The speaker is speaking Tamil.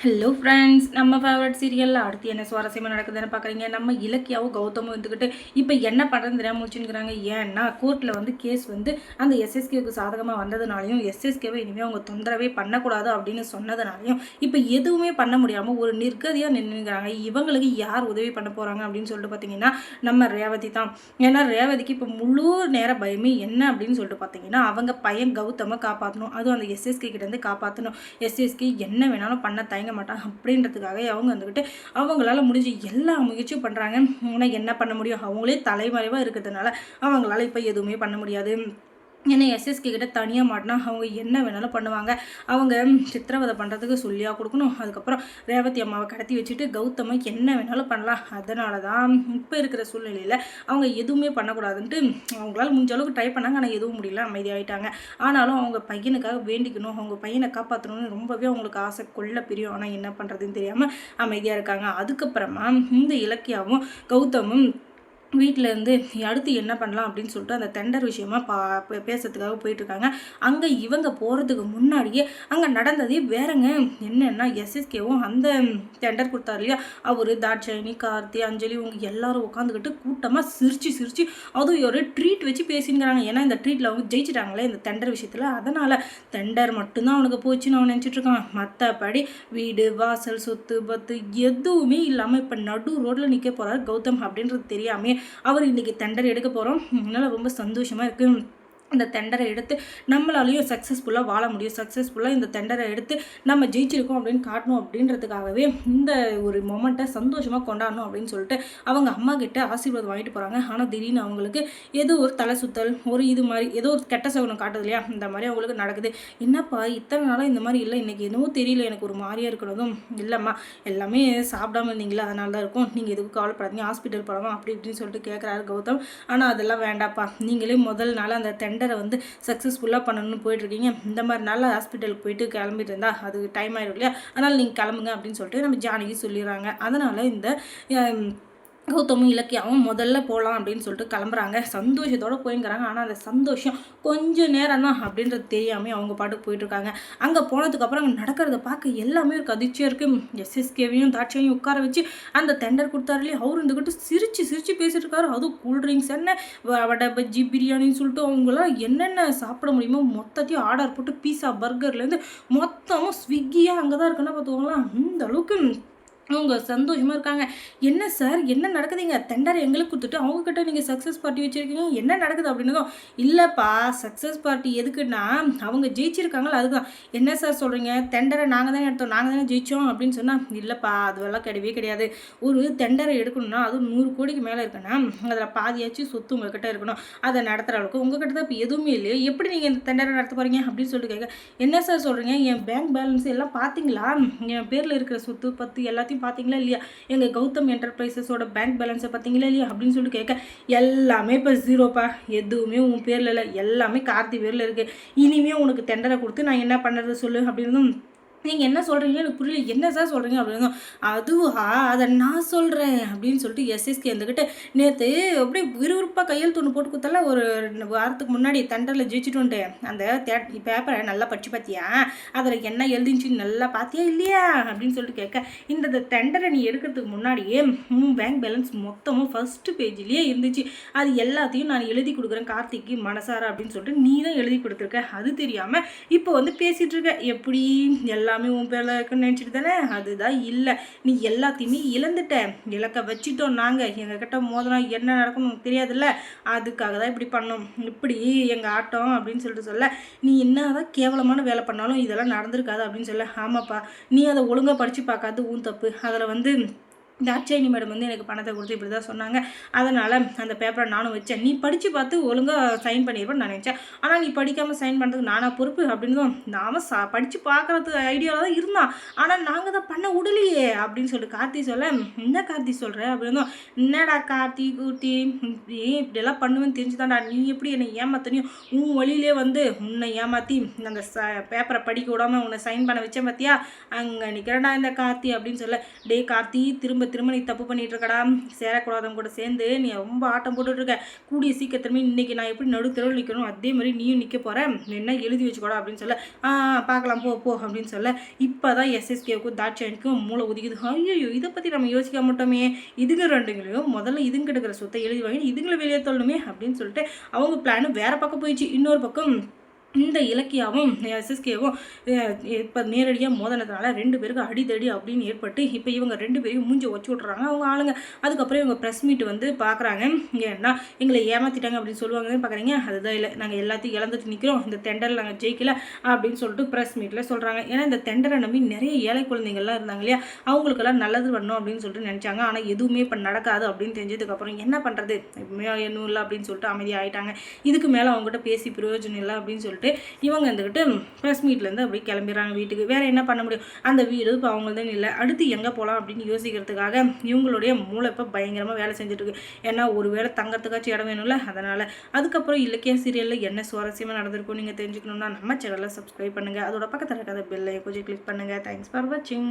ஹலோ ஃப்ரெண்ட்ஸ் நம்ம ஃபேவரட் சீரியலில் அடுத்து என்ன சுவாரஸ்யமாக நடக்குதுன்னு பார்க்குறீங்க நம்ம இலக்கியாவும் கௌதமும் வந்துக்கிட்டு இப்போ என்ன பண்ணுறது தெரியாமல் முடிச்சுங்கிறாங்க ஏன்னா கோர்ட்டில் வந்து கேஸ் வந்து அந்த எஸ்எஸ்கேவுக்கு சாதகமாக வந்ததுனாலையும் எஸ்எஸ்கேவை இனிமேல் அவங்க தொந்தரவே பண்ணக்கூடாது அப்படின்னு சொன்னதுனாலையும் இப்போ எதுவுமே பண்ண முடியாமல் ஒரு நிர்கதியாக நின்றுங்கிறாங்க இவங்களுக்கு யார் உதவி பண்ண போகிறாங்க அப்படின்னு சொல்லிட்டு பார்த்தீங்கன்னா நம்ம ரேவதி தான். ஏன்னா ரேவதிக்கு இப்போ முழு நேர பயமே என்ன அப்படின்னு சொல்லிட்டு பார்த்தீங்கன்னா அவங்க பையன் கௌதமை காப்பாற்றணும் அதுவும் அந்த எஸ்எஸ்கே கிட்டேருந்து காப்பாற்றணும் எஸ்எஸ்கே என்ன வேணாலும் பண்ண தயங்க மாட்டாங்க அப்படின்றதுக்காக அவங்க வந்துக்கிட்டு அவங்களால முடிஞ்சு எல்லா முயற்சியும் பண்ணுறாங்க ஆனால் என்ன பண்ண முடியும்? அவங்களே தலைமறைவாக இருக்கிறதுனால அவங்களால இப்போ எதுவுமே பண்ண முடியாது. ஏன்னா எஸ்எஸ்கே கிட்ட தனியாக மாட்டினா அவங்க என்ன வேணாலும் பண்ணுவாங்க. அவங்க சித்திரவதை பண்ணுறதுக்கு சொல்லியாக கொடுக்கணும். அதுக்கப்புறம் ரேவதி அம்மாவை கடத்தி வச்சுட்டு கௌதமை என்ன வேணாலும் பண்ணலாம். அதனால தான் இப்போ இருக்கிற சூழ்நிலையில் அவங்க எதுவுமே பண்ணக்கூடாதுன்ட்டு அவங்களால முடிஞ்ச அளவுக்கு ட்ரை பண்ணாங்க. ஆனால் எதுவும் முடியல. அமைதியாகிட்டாங்க ஆனாலும் அவங்க பையனுக்காக வேண்டிக்கணும். அவங்க பையனை காப்பாற்றணும்னு ரொம்பவே அவங்களுக்கு ஆசை கொள்ள பிரியும். ஆனால் என்ன பண்ணுறதுன்னு தெரியாமல் அமைதியாக இருக்காங்க. அதுக்கப்புறமா இந்த இலக்கியாவும் கௌதமும் வீட்டில் இருந்து அடுத்து என்ன பண்ணலாம்? அப்படின்னு சொல்லிட்டு அந்த டெண்டர் விஷயமா பா பேசுறதுக்காக போயிட்டுருக்காங்க. அங்கே இவங்க போகிறதுக்கு முன்னாடியே அங்கே நடந்ததே வேறங்க. என்னென்னா எஸ்எஸ்கேவும் அந்த டெண்டர் கொடுத்தாரு இல்லையா? அவர் தாட்சாயினி கார்த்தி அஞ்சலி இவங்க எல்லாரும் உட்காந்துக்கிட்டு கூட்டமாக சிரித்து சிரிச்சு அதுவும் ஒரு ட்ரீட் வச்சு பேசிங்கிறாங்க ஏன்னா இந்த ட்ரீட்டில் அவங்க ஜெயிச்சிட்டாங்களே இந்த டெண்டர் விஷயத்தில். அதனால் டெண்டர் மட்டும்தான் அவனுக்கு போச்சுன்னு அவன் நினச்சிட்ருக்கான் மற்றபடி வீடு வாசல் சொத்து பத்து எதுவுமே இல்லாமல் இப்போ நடு ரோட்டில் நிற்க போகிறார் கௌதம் அப்படின்றது தெரியாமே அவர் இன்னைக்கு தண்டர் எடுக்க போகிறோம் அதனால் ரொம்ப சந்தோஷமாக இருக்குது இந்த தெண்டரை எடுத்து நம்மளாலையும் சக்ஸஸ்ஃபுல்லாக வாழ முடியும். சக்ஸஸ்ஃபுல்லாக இந்த தெண்டரை எடுத்து நம்ம ஜெயிச்சிருக்கோம் அப்படின்னு காட்டணும் அப்படின்றதுக்காகவே இந்த ஒரு மொமெண்ட்டை சந்தோஷமாக கொண்டாடணும் அப்படின்னு சொல்லிட்டு அவங்க அம்மா கிட்ட ஆசீர்வாதம் வாங்கிட்டு போகிறாங்க ஆனால் திடீர்னு அவங்களுக்கு ஏதோ ஒரு தலை சுத்தல் ஒரு இது மாதிரி ஏதோ ஒரு கெட்ட சகுனம் காட்டுது இல்லையா? இந்த மாதிரி அவங்களுக்கு நடக்குது. என்னப்பா இத்தனை நாளாக இந்த மாதிரி இல்லை. இன்றைக்கி எதுவும் தெரியல. எனக்கு ஒரு மாதிரியாக இருக்கிறதும் இல்லைம்மா. எல்லாமே சாப்பிடாம இருந்தீங்களா? அதனால தான் இருக்கும். நீங்கள் எதுக்கும் கவலைப்படாதீங்க. ஹாஸ்பிட்டல் போகலாம் அப்படி இப்படின்னு சொல்லிட்டு கேட்குறாரு கௌதம். ஆனால் அதெல்லாம் வேண்டாப்பா. நீங்களே முதல் நாள் அந்த டெண்டரை வந்து சக்ஸஸ்ஃபுல்லாக பண்ணணும்னு போயிட்டுருக்கீங்க. இந்த மாதிரி நாள் ஹாஸ்பிட்டலுக்கு போயிட்டு கிளம்பிட்டு இருந்தால் அது டைம் ஆயிடும் இல்லையா? அதனால் நீங்கள் கிளம்புங்க அப்படின்னு சொல்லிட்டு நம்ம ஜானகி சொல்லிடுறாங்க. அதனால் இந்த கௌதமும் இலக்கியாவும் முதல்ல போகலாம் அப்படின்னு சொல்லிட்டு கிளம்புறாங்க. சந்தோஷத்தோடு போயிங்கிறாங்க. ஆனால் அந்த சந்தோஷம் கொஞ்சம் நேரம் தான் அப்படின்றது தெரியாமல் அவங்க பாட்டுக்கு போயிட்டுருக்காங்க அங்கே போனதுக்கப்புறம் அங்கே நடக்கிறத பார்க்க எல்லாமே ஒரு கதிர்ச்சியாக இருக்குது எஸ்எஸ்கேவையும் தாட்சியையும் உட்கார வச்சு அந்த டெண்டர் கொடுத்தாருலே அவர் இருந்துக்கிட்டு சிரித்து சிரித்து பேசிட்டு இருக்காரு. அதுவும் கூல்ட்ரிங்க்ஸ் என்ன வடை பஜ்ஜி பிரியாணின்னு சொல்லிட்டு அவங்களாம் என்னென்ன சாப்பிட முடியுமோ மொத்தத்தையும் ஆர்டர் போட்டு பீஸா பர்கர்லேருந்து மொத்தமும் ஸ்விக்கியாக அங்கே தான் இருக்குன்னா பார்த்துக்கோங்களேன் இந்த அளவுக்கு அவங்க சந்தோஷமாக இருக்காங்க. என்ன சார் என்ன நடக்குதுங்க? டெண்டர் எங்களுக்கு கொடுத்துட்டு அவங்கக்கிட்ட நீங்கள் சக்ஸஸ் பார்ட்டி வச்சுருக்கீங்க. என்ன நடக்குது அப்படின்னதும் இல்லைப்பா சக்ஸஸ் பார்ட்டி எதுக்குன்னா அவங்க ஜெயிச்சிருக்காங்களோ? அதுதான். என்ன சார் சொல்கிறீங்க தெண்டரை நாங்கள் தானே எடுத்தோம். நாங்கள் தானே ஜெயிச்சோம் அப்படின்னு சொன்னால் இல்லைப்பா அதுவெல்லாம் கிடையவே கிடையாது. ஒரு தெண்டரை எடுக்கணும்னா அது நூறு கோடிக்கு மேலே இருக்குன்னா அதில் பாதியாச்சும் சொத்து உங்கள்கிட்ட இருக்கணும். அதை நடத்துகிற அளவுக்கு உங்ககிட்ட தான் இப்போ எதுவுமே இல்லையே. எப்படி நீங்கள் இந்த தெண்டரை நடத்த போகிறீங்க அப்படின்னு சொல்லிட்டு கேட்க என்ன சார் சொல்கிறீங்க என் பேங்க் பேலன்ஸ் எல்லாம் பார்த்தீங்களா என் பேரில் இருக்கிற சொத்து பத்து எல்லாத்தையும் பார்த்தீங்களா இல்லையா? எங்கள் கௌதம் என்டர்பிரைசஸோட பேங்க் பேலன்ஸை பார்த்தீங்களா இல்லையா? அப்படின்னு சொல்லிட்டு கேட்க எல்லாமே இப்போ ஜீரோப்பா எதுவுமே உன் பேரில் இல்லை. எல்லாமே கார்த்தி பேரில் இருக்குது இனிமே உனக்கு டெண்டரை கொடுத்து நான் என்ன பண்ணுறது சொல்லு அப்படின்னு நீங்கள் என்ன சொல்கிறீங்க எனக்கு புரியல. என்ன சார் சொல்கிறீங்க அப்படின்னு அதுவா அதை நான் சொல்கிறேன் அப்படின்னு சொல்லிட்டு எஸ்எஸ்கே இருந்துக்கிட்டு நேற்று அப்படியே விறுவிறுப்பாக கையெழுத்து ஒன்று போட்டு கொடுத்தால ஒரு வாரத்துக்கு முன்னாடி தண்டரில் ஜெயிச்சுட்டு வந்துட்டு அந்த பேப்பரை நல்லா படிச்சு பார்த்தியா அதில் என்ன எழுதிச்சின்னு நல்லா பார்த்தியா இல்லையா? அப்படின்னு சொல்லிட்டு கேட்க இந்த டெண்டரை நீ எடுக்கிறதுக்கு முன்னாடியே உன் பேங்க் பேலன்ஸ் மொத்தமும் ஃபஸ்ட்டு பேஜ்லேயே இருந்துச்சு. அது எல்லாத்தையும் நான் எழுதி கொடுக்குறேன் கார்த்திக்கு மனசாரா. அப்படின்னு சொல்லிட்டு நீ தான் எழுதி கொடுத்துருக்க. அது தெரியாமல் இப்போ வந்து பேசிகிட்டு இருக்க. எப்படி? எல்லாமே உன் பேரில் இருக்குன்னு நினச்சிட்டு தானே? அதுதான் இல்லை. நீ எல்லாத்தையுமே இழந்துட்ட. இலக்க வச்சிட்டோம் நாங்கள் எங்ககிட்ட மோதினா என்ன நடக்கும்னு உனக்கு தெரியாதுல்ல? அதுக்காக தான் இப்படி பண்ணோம். இப்படி எங்கள் ஆட்டம் அப்படின்னு சொல்லிட்டு சொல்ல நீ என்னதான் கேவலமான வேலை பண்ணாலும் இதெல்லாம் நடந்திருக்காது அப்படின்னு சொல்ல ஆமாப்பா. நீ அதை ஒழுங்காக படித்து பார்க்காது உன் தப்பு. அதில் வந்து தாட்சாயினி மேடம் வந்து எனக்கு பணத்தை கொடுத்து இப்படி தான் சொன்னாங்க. அதனால் அந்த பேப்பரை நானும் வச்சேன். நீ படித்து பார்த்து ஒழுங்காக சைன் பண்ணிடுவேன்னு நான் நினச்சேன். ஆனால் நீ படிக்காமல் சைன் பண்ணுறதுக்கு நானாக பொறுப்பு அப்படின்னு நாம சா படித்து பார்க்குறது ஐடியாவில் தான் இருந்தான். ஆனால் நாங்கள் தான் பண்ண விடலையே அப்படின்னு சொல்லிட்டு கார்த்தி சொல்ல என்ன கார்த்தி சொல்கிற அப்படின்னு என்னடா கார்த்தி கூர்த்தி? ஏன் இப்படியெல்லாம் பண்ணுவேன்னு தெரிஞ்சுதான்டா. நீ எப்படி என்னை ஏமாத்தனையும் உன் வழியிலே வந்து உன்னை ஏமாற்றி அந்த ச பேப்பரை படிக்க விடாமல் உன்னை சைன் பண்ண வச்சேன் பார்த்தியா அங்கே நிற்கிறடா இந்த கார்த்தி அப்படின்னு சொல்ல டே கார்த்தி திரும்ப திரும்ப நீ தப்பு பண்ணிட்டு இருக்கடா சேரக்கூடாதவங்க கூட சேர்ந்து நீ ரொம்ப ஆட்டம் போட்டுட்ருக்க கூடிய சீக்கிரத்துமே இன்னைக்கு நான் எப்படி நடு தெருவில் நிற்கணும் அதே மாதிரி நீயும் நிற்க போகிறேன் என்ன எழுதி வச்சுக்கூடா அப்படின்னு சொல்ல. ஆ பார்க்கலாம் போ போ அப்படின்னு சொல்ல. இப்போ தான் எஸ்எஸ்கேவுக்கும் தாட்சாயனுக்கும் மூளை ஒதுக்குது ஐயோ இதை பற்றி நம்ம யோசிக்க மாட்டோமே இதுங்க ரெண்டுங்களையும் முதல்ல இதுங்க எடுக்கிற சொத்தை எழுதி வாங்கி. இதுங்களை வெளியே தள்ளணுமே அப்படின்னு சொல்லிட்டு அவங்க பிளான் வேறு பக்கம் போயிடுச்சு. இன்னொரு பக்கம் இந்த இலக்கியாவும் எஸ்எஸ்கேவும் இப்போ நேரடியாக மோதனதுனால ரெண்டு பேருக்கு அடிதடி அப்படின்னு ஏற்பட்டு இப்போ இவங்க ரெண்டு பேரையும் மூஞ்சி வச்சு விட்றாங்க அவங்க ஆளுங்க. அதுக்கப்புறம் இவங்க ப்ரெஸ் மீட் வந்து பார்க்குறாங்க ஏன்னா எங்களை ஏமாற்றிட்டாங்க அப்படின்னு சொல்லுவாங்கன்னு பார்க்குறீங்க அதுதான் இல்லை. நாங்கள் எல்லாத்தையும் இழந்துட்டு நிற்கிறோம் இந்த டெண்டரில் நாங்கள் ஜெயிக்கல அப்படின்னு சொல்லிட்டு ப்ரெஸ் மீட்டில் சொல்கிறாங்க ஏன்னா இந்த தெண்டரை நம்பி நிறைய ஏழை குழந்தைங்கள்லாம் இருந்தாங்க இல்லையா? அவங்களுக்கெல்லாம் நல்லது பண்ணணும் அப்படின்னு சொல்லிட்டு நினச்சாங்க. ஆனால் எதுவுமே இப்போ நடக்காது அப்படின்னு தெரிஞ்சதுக்கப்புறம் என்ன பண்ணுறது எதுவும் இல்லை அப்படின்னு சொல்லிட்டு அமைதியாகிட்டாங்க இதுக்கு மேலே அவங்ககிட்ட பேசி பிரயோஜனம் இல்லை அப்படின்னு சொல்லிட்டு சொல்லிட்டு இவங்க வந்துக்கிட்டு ப்ரெஸ் மீட்லேருந்து அப்படி கிளம்பிடுறாங்க வீட்டுக்கு. வேறு என்ன பண்ண முடியும்? அந்த வீடு இப்போ அவங்கள்தான் இல்லை. அடுத்து எங்கே போகலாம் அப்படின்னு யோசிக்கிறதுக்காக இவங்களுடைய மூளை இப்போ பயங்கரமாக வேலை செஞ்சுட்ருக்கு ஏன்னா ஒரு வேளை தங்கத்துக்காச்சும் இடம் வேணும்ல அதனால். அதுக்கப்புறம் இலக்கிய சீரியலில் என்ன சுவாரஸ்யமாக நடந்திருக்கும் நீங்கள் தெரிஞ்சுக்கணுன்னா நம்ம சேனலில் சப்ஸ்கிரைப் பண்ணுங்கள் அதோட பக்கத்தில் இருக்காத பெல்லை கொஞ்சம் கிளிக் பண்ணுங்கள் தேங்க்ஸ் ஃபார் வாட்சிங்